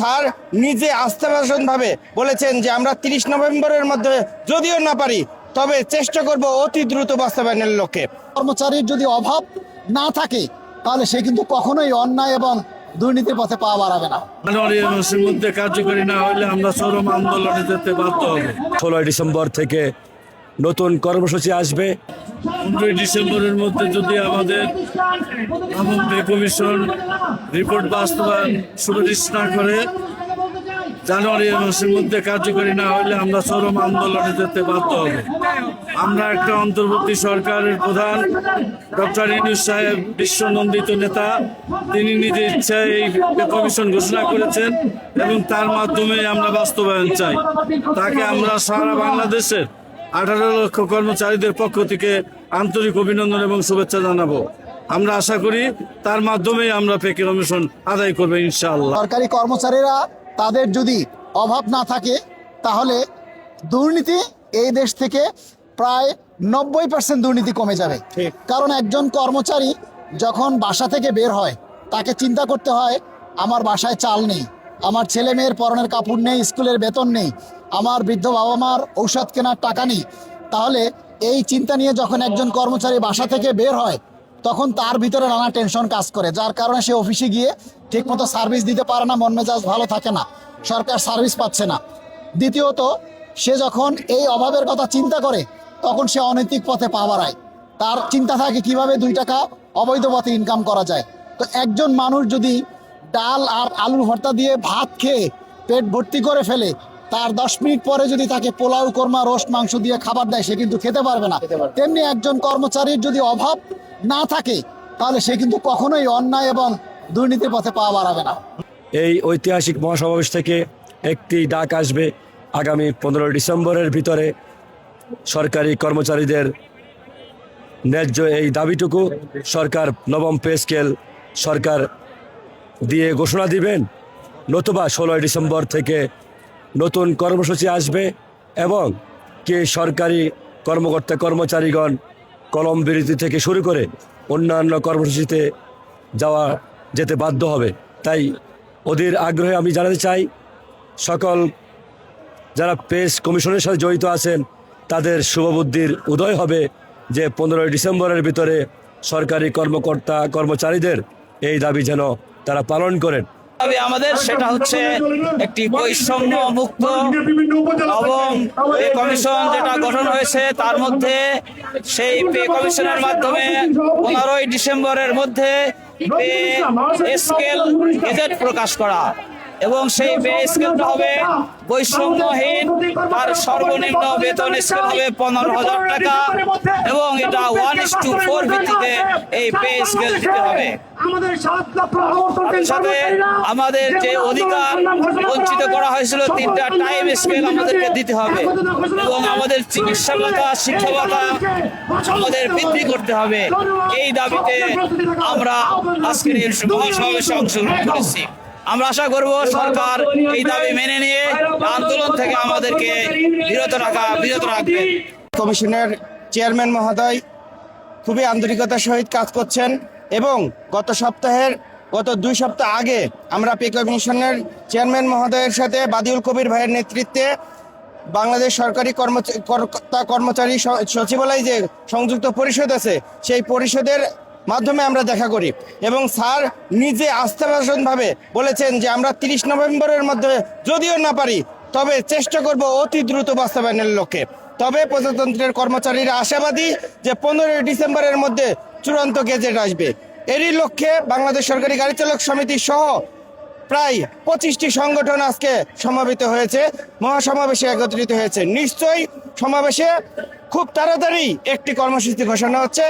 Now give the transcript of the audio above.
Sir নিজে আস্থাভাষণভাবে বলেছেন যে আমরা তিরিশ নভেম্বরের মধ্যে যদিও না পারি তবে চেষ্টা করব অতি দ্রুত বাস্তবায়নের লক্ষ্যে। কর্মচারীর যদি অভাব না থাকে তাহলে সে কিন্তু কখনোই অন্যায় এবং দুর্নীতির পথে পা বাড়াবে না। মধ্যে কার্যকরী না হলে আমরা চরম আন্দোলনে যেতে বাধ্য হব। ষোলোই ডিসেম্বর থেকে নতুন কর্মসূচি আসবে। পনেরোই ডিসেম্বরের মধ্যে যদি আমাদের কমিশন রিপোর্ট বাস্তবায়ন সুপারিশ না করে, জানুয়ারি মাসের মধ্যে কার্যকরী না হলে আমরা চরম আন্দোলনে যেতে বাধ্য হব। আমরা একটা অন্তর্বর্তী সরকারের প্রধান ডক্টর ইনুস সাহেব বিশ্বনন্দিত নেতা। তিনি নিজের ইচ্ছায় এই কমিশন ঘোষণা করেছেন এবং তার মাধ্যমে আমরা বাস্তবায়ন চাই। তাকে আমরা সারা বাংলাদেশের আঠারো লক্ষ কর্মচারীদের পক্ষ থেকে আন্তরিক অভিনন্দন এবং শুভেচ্ছা জানাব। আমরা আশা করি তার মাধ্যমে আমরা পে কমিশন আদায় করব ইনশাআল্লাহ। সরকারি কর্মচারীরা তাদের যদি অভাব না থাকে তাহলে দুর্নীতি এই দেশ থেকে প্রায় নব্বই পার্সেন্ট দুর্নীতি কমে যাবে। কারণ একজন কর্মচারী যখন বাসা থেকে বের হয় তাকে চিন্তা করতে হয় আমার বাসায় চাল নেই আমার ছেলে মেয়ের পরনের কাপড় নেই স্কুলের বেতন নেই আমার বৃদ্ধ বাবা মার ঔষধ কেনার টাকা নেই। তাহলে এই চিন্তা নিয়ে যখন একজন কর্মচারী বাসা থেকে বের হয়, তখন তার ভিতরে নানা টেনশন কাজ করে, যার কারণে সে অফিসে গিয়ে ঠিকমতো সার্ভিস দিতে পারে না, মন মেজাজ ভালো থাকে না, সরকার সার্ভিস পাচ্ছে না। দ্বিতীয়ত, সে যখন এই অভাবের কথা চিন্তা করে, তখন সে অনৈতিক পথে পা বাড়ায়। তার চিন্তা থাকে কীভাবে দুই টাকা অবৈধ পথে ইনকাম করা যায়। তো একজন মানুষ যদি ডাল আর আলুর ভর্তা দিয়ে ভাত খেয়ে পেট ভর্তি করে ফেলে তার দশ মিনিট পরে যদি তাকে পোলাও কোরমা রোস্ট মাংস দিয়ে খাবার দেয় সে কিন্তু খেতে পারবে না। তেমনি একজন কর্মচারীর যদি অভাব না থাকে তাহলে সে কিন্তু কখনোই অন্যায় এবং দুর্নীতির পথে পা বাড়াবে না। এই ঐতিহাসিক মহাসমাবেশ থেকে একটি ডাক আসবে আগামী পনেরো ডিসেম্বরের ভিতরে। সরকারি কর্মচারীদের ন্যায্য এই দাবিটুকু সরকার নবম পে স্কেল সরকার দিয়ে ঘোষণা দিবেন। নতুবা ষোলোই ডিসেম্বর থেকে নতুন কর্মসূচি আসবে এবং কে সরকারি কর্মকর্তা কর্মচারীগণ কলম বিরতি থেকে শুরু করে অন্যান্য কর্মসূচিতে যাওয়া যেতে বাধ্য হবে। তাই ওদের আগ্রহে আমি জানাতে চাই, সকল যারা পেস কমিশনের সাথে জড়িত আছেন, তাদের শুভবুদ্ধির উদয় হবে যে পনেরোই ডিসেম্বরের ভিতরে সরকারি কর্মকর্তা কর্মচারীদের এই দাবি যেন তারা পালন করেন। দাবি আমাদের সেটা হচ্ছে একটি বৈষম্য মুক্ত এবং পে কমিশন যেটা গঠন হয়েছে, তার মধ্যে সেই পে কমিশনের মাধ্যমে পনেরোই ডিসেম্বরের মধ্যে স্কেল গেজেট প্রকাশ করা। এবং সেই পে স্কেলটা হবে বৈষম্যহীন তার সর্বনিম্ন বেতন স্কেল হবে পনেরো হাজার টাকা। এবং এটা ওয়ান ইস টু ফোর ভিত্তিতে এই পে স্কেল দিতে হবে। সাথে আমাদের যে অধিকার বঞ্চিত করা হয়েছিল তিনটা টাইম স্কেল আমাদেরকে দিতে হবে। এবং আমাদের চিকিৎসা ভাতা শিক্ষা ভাতা আমাদের বৃদ্ধি করতে হবে। এই দাবিতে আমরা আজকের এই মহাসমাবেশে অংশগ্রহণ করেছি। আমরা আশা করব সরকার এই দাবি মেনে নিয়ে আন্দোলন থেকে আমাদেরকে বিরত রাখা, বিরত রাখবে। কমিশনের চেয়ারম্যান মহোদয় খুবই আন্তরিকতার সহিত কাজ করছেন এবং গত সপ্তাহের, গত দুই সপ্তাহ আগে আমরা পে কমিশনের চেয়ারম্যান মহোদয়ের সাথে বাদিউল কবির ভাইয়ের নেতৃত্বে বাংলাদেশ সরকারি কর্মচারী কর্মচারী সচিবালয় যে সংযুক্ত পরিষদ আছে, সেই পরিষদের মাধ্যমে আমরা দেখা করি। এবং স্যার নিজে আস্থাভাষণভাবে বলেছেন যে আমরা তিরিশ নভেম্বরের মধ্যে যদিও না পারি, তবে চেষ্টা করব অতি দ্রুত বাস্তবায়নের লক্ষ্যে। তবে প্রজাতন্ত্রের কর্মচারীরা আশাবাদী যে পনেরোই ডিসেম্বরের মধ্যে চূড়ান্ত গেজেট আসবে। এরই লক্ষ্যে বাংলাদেশ সরকারি গাড়ি চালক সমিতি সহ প্রায় পঁচিশটি সংগঠন আজকে সমাবেত হয়েছে। মহাসমাবেশে একত্রিত হয়েছে। নিশ্চয়ই সমাবেশে খুব তাড়াতাড়ি একটি কর্মসূচি ঘোষণা হচ্ছে।